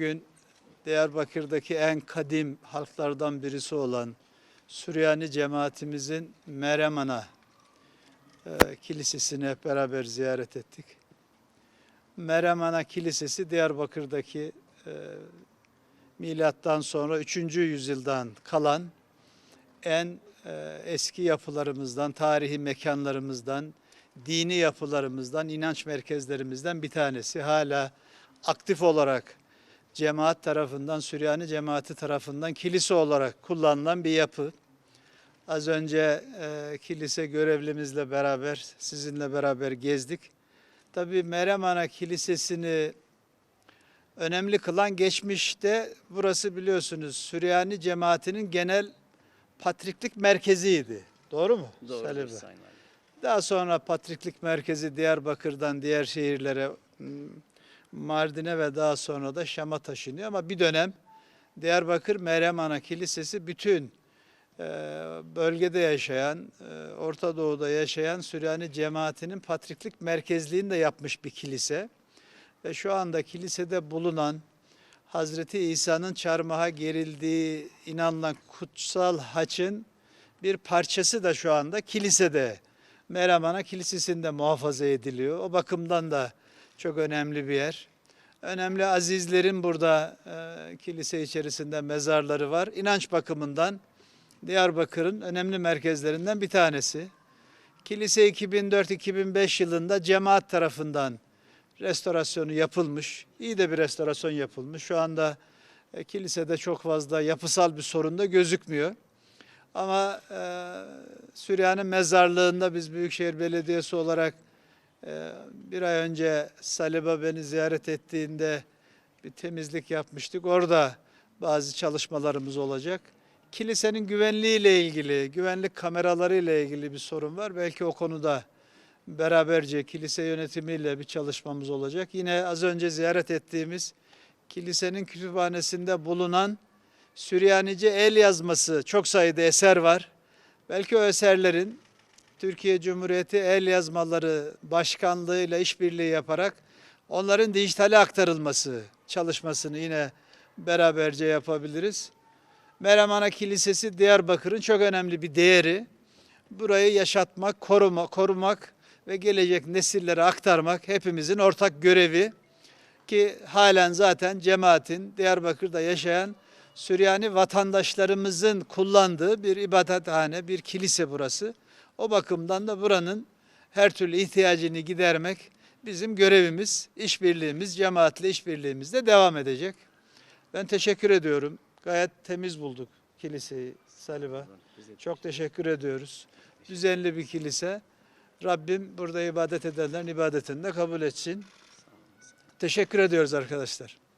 bugün Diyarbakır'daki en kadim halklardan birisi olan Süryani cemaatimizin Meryem Ana e, Kilisesi'ni hep beraber ziyaret ettik. Meryem Ana Kilisesi Diyarbakır'daki e, milattan sonra 3. yüzyıldan kalan en e, eski yapılarımızdan, tarihi mekanlarımızdan, dini yapılarımızdan, inanç merkezlerimizden bir tanesi. Hala aktif olarak cemaat tarafından, Süryani cemaati tarafından kilise olarak kullanılan bir yapı. Az önce e, kilise görevlimizle beraber, sizinle beraber gezdik. Tabii Meryem Ana Kilisesi'ni önemli kılan geçmişte burası biliyorsunuz Süryani cemaatinin genel patriklik merkeziydi. Doğru mu? Salih Bey? Valim. Daha sonra Patriklik Merkezi Diyarbakır'dan diğer şehirlere m, Mardin'e ve daha sonra da Şam'a taşınıyor. Ama bir dönem Diyarbakır Meryem Ana Kilisesi bütün e, bölgede yaşayan, e, Orta Doğu'da yaşayan Süryani cemaatinin patriklik merkezliğini de yapmış bir kilise. Ve şu anda kilisede bulunan Hazreti İsa'nın çarmıha gerildiği inanılan kutsal haçın bir parçası da şu anda kilisede. Meryem Ana Kilisesi'nde muhafaza ediliyor. O bakımdan da çok önemli bir yer. Önemli azizlerin burada e, kilise içerisinde mezarları var. İnanç bakımından Diyarbakır'ın önemli merkezlerinden bir tanesi. Kilise 2004-2005 yılında cemaat tarafından restorasyonu yapılmış. İyi de bir restorasyon yapılmış. Şu anda e, kilisede çok fazla yapısal bir sorun da gözükmüyor. Ama e, Süryani mezarlığında biz Büyükşehir Belediyesi olarak bir ay önce Saliba beni ziyaret ettiğinde bir temizlik yapmıştık. Orada bazı çalışmalarımız olacak. Kilisenin güvenliğiyle ilgili, güvenlik kameraları ile ilgili bir sorun var. Belki o konuda beraberce kilise yönetimiyle bir çalışmamız olacak. Yine az önce ziyaret ettiğimiz kilisenin kütüphanesinde bulunan Süryanice el yazması çok sayıda eser var. Belki o eserlerin Türkiye Cumhuriyeti El Yazmaları Başkanlığı ile işbirliği yaparak onların dijitale aktarılması çalışmasını yine beraberce yapabiliriz. Meryem Ana Kilisesi Diyarbakır'ın çok önemli bir değeri. Burayı yaşatmak, koruma, korumak ve gelecek nesillere aktarmak hepimizin ortak görevi ki halen zaten cemaatin Diyarbakır'da yaşayan Süryani vatandaşlarımızın kullandığı bir ibadethane, bir kilise burası. O bakımdan da buranın her türlü ihtiyacını gidermek bizim görevimiz, işbirliğimiz, cemaatle işbirliğimiz de devam edecek. Ben teşekkür ediyorum. Gayet temiz bulduk kiliseyi Saliba. Çok teşekkür ediyoruz. Düzenli bir kilise. Rabbim burada ibadet edenlerin ibadetini de kabul etsin. Teşekkür ediyoruz arkadaşlar.